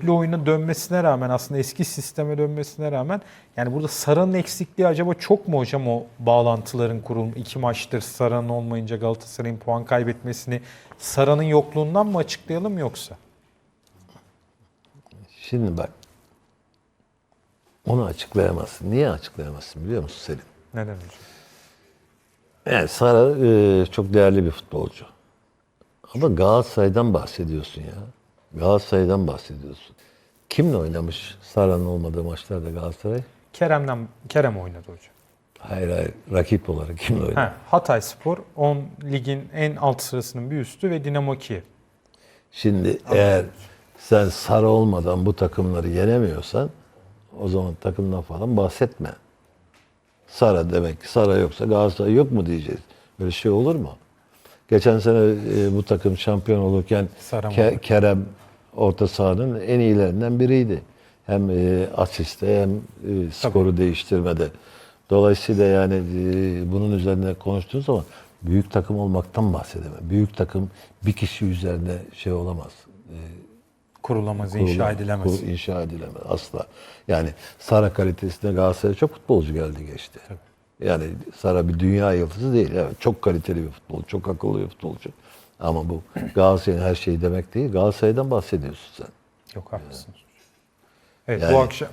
dörtlü oyuna dönmesine rağmen aslında eski sisteme dönmesine rağmen yani burada Sara'nın eksikliği acaba çok mu hocam o bağlantıların kurulma iki maçtır Sara'nın olmayınca Galatasaray'ın puan kaybetmesini Sara'nın yokluğundan mı açıklayalım yoksa? Şimdi bak. Onu açıklayamazsın. Niye açıklayamazsın biliyor musun Selim? Neden hocam? Yani Sara e, çok değerli bir futbolcu. Ama Galatasaray'dan bahsediyorsun ya. Galatasaray'dan bahsediyorsun. Kimle oynamış Sara'nın olmadığı maçlarda Galatasaray? Kerem'den Kerem oynadı hocam. Hayır hayır. Rakip olarak kimle oynadı? Ha, Hatay Spor 10 ligin en alt sırasının bir üstü ve Dinamo Kiev. Şimdi eğer sen Sara olmadan bu takımları yenemiyorsan o zaman takımdan falan bahsetme. Sara demek ki Sara yoksa Galatasaray yok mu diyeceğiz. Böyle şey olur mu? Geçen sene e, bu takım şampiyon olurken Ke-? Kerem orta sahanın en iyilerinden biriydi. Hem e, asiste hem e, skoru değiştirmede. Dolayısıyla yani e, bunun üzerine konuştuğun zaman büyük takım olmaktan bahsedemem. Büyük takım bir kişi üzerine şey olamaz. E, Kurulamaz, inşa kurula- edilemez. kur- inşa edilemez asla. Yani Sara kalitesinde Galatasaray'a çok futbolcu geldi geçti. Yani Sara bir dünya yıldızı değil. Evet, çok kaliteli bir futbolcu, çok akıllı bir futbolcu. Ama bu Galatasaray'ın her şeyi demek değil. Galatasaray'dan bahsediyorsun sen. Yok haklısınız. Evet Yani- bu akşam